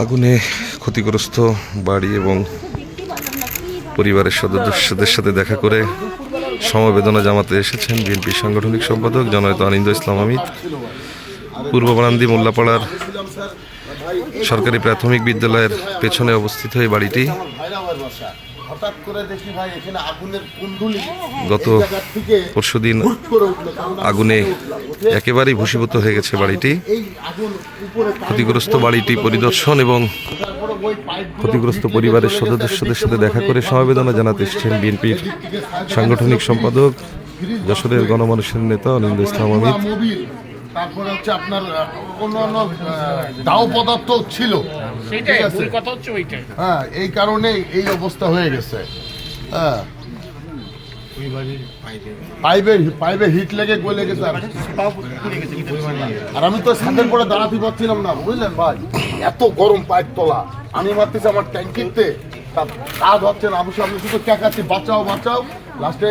আগুন ক্ষতিগ্রস্ত বাড়ি এবং পরিবারের সদস্যদের সাথে দেখা করে সমবেদনা জামাতে এসেছেন বিএনপির সাংগঠনিক সম্পাদক জননেতা আনিন্দ ইসলাম আমিত পূর্ব বারান্দি মোল্লাপাড়ার সরকারি প্রাথমিক বিদ্যালয়ের পেছনে অবস্থিত এই বাড়িটি। আমার ভাইরা আমার বাসা হঠাৎ করে দেখি ভাই এখানে আগুনের কুণ্ডুলি গত কারণ আমি আগুনে একেবারেই ভূষীভূত হয়ে গেছে বাড়িটি। ক্ষতিগ্রস্ত বাড়িটি পরিদর্শন এবং ক্ষতিগ্রস্ত পরিবারের সদস্যদের সাথে দেখা করে সমবেদনা জানাতে এসেছেন বিএনপির সাংগঠনিক সম্পাদক যশোরের গণমানুষের নেতা অনিন্দ ইসলাম মোবিল। তারপরে হচ্ছে আপনার অন্যান্য দাও পদার্থ ছিল। ঠিক আছে? কথা হ্যাঁ এই কারণে এই অবস্থা হয়ে গেছে। হ্যাঁ। পাইপে পাইপে হিট লেগে গলে গেছে আর। আমি তো সাথের পরে দাঁড়াতে পারছিলাম না বুঝলেন ভাই? এত গরম পাইপ তোলা। আমি ভাবতেছি আমার ট্যাঙ্কিতে তা কাজ হচ্ছে না আমি সামনে শুধু চেঁচাচ্ছি বাঁচাও বাঁচাও। লাস্টে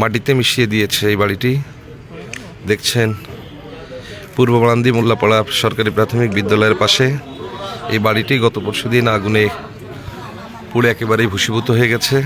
মাটিতে মিশিয়ে দিয়েছে এই বাড়িটি। দেখছেন, পূর্ব বারান্দি মোল্লাপাড়া সরকারি প্রাথমিক বিদ্যালয়ের পাশে। এই বাড়িটি গত পরশু দিন আগুনে পুড়ে একেবারেই ভূষীভূত হয়ে গেছে।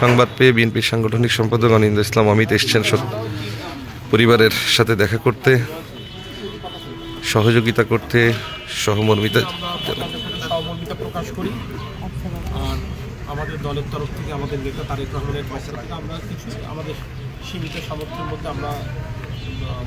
সংবাদ পেয়ে বিএনপির সাংগঠনিক সম্পাদক অনিন্দ ইসলাম অমিত এসছেন পরিবারের সাথে দেখা করতে। সহযোগিতা করতে সহমর্মিতা প্রকাশ করি। আর আমাদের দলের তরফ থেকে আমাদের নেতা তারেক রহমানের পক্ষ থেকে আমরা কিছু আমাদের সীমিত সামর্থ্যের মধ্যে আমরা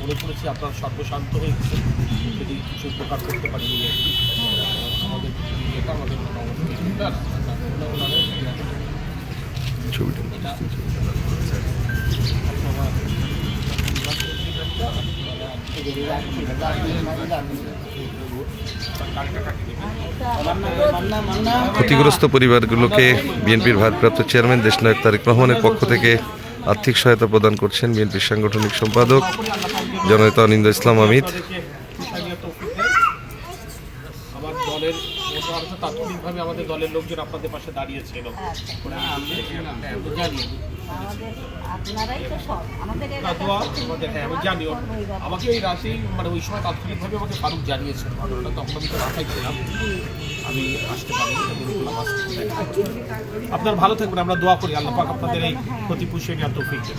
মনে করেছি আপনার সর্বশান্ত হয়ে গেছে যদি কিছু উপকার করতে পারি আমাদের নেতা, আমাদের ছবিটা ক্ষতিগ্রস্ত পরিবারগুলোকে বিএনপির ভারপ্রাপ্ত চেয়ারম্যান দেশনায়ক তারেক রহমানের পক্ষ থেকে আর্থিক সহায়তা প্রদান করছেন বিএনপির সাংগঠনিক সম্পাদক জননেতা অনিন্দ ইসলাম হচ্ছে তাৎক্ষণিকভাবে আমাদের দলের লোকজন আপনাদের পাশে দাঁড়িয়েছিল আমাদের আপনারাই তো সব। আমাদের না, এলাকার দোয়া আমাদের হ্যাঁ আমি জানি আমাকে রাশি মানে ওই সময় তাৎক্ষণিকভাবে আমাকে ফারুক জানিয়েছিল ঘটনাটা তখন আমি তো রাখাই ছিলাম। আমি আসতে আসতে। আপনার ভালো থাকবেন আমরা দোয়া করি আল্লাহ পাক আপনাদের এই ক্ষতি পুষিয়ে নেওয়ার তৌফিক দেন।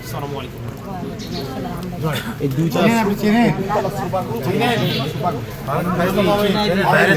আসসালামু আলাইকুম। বাইরে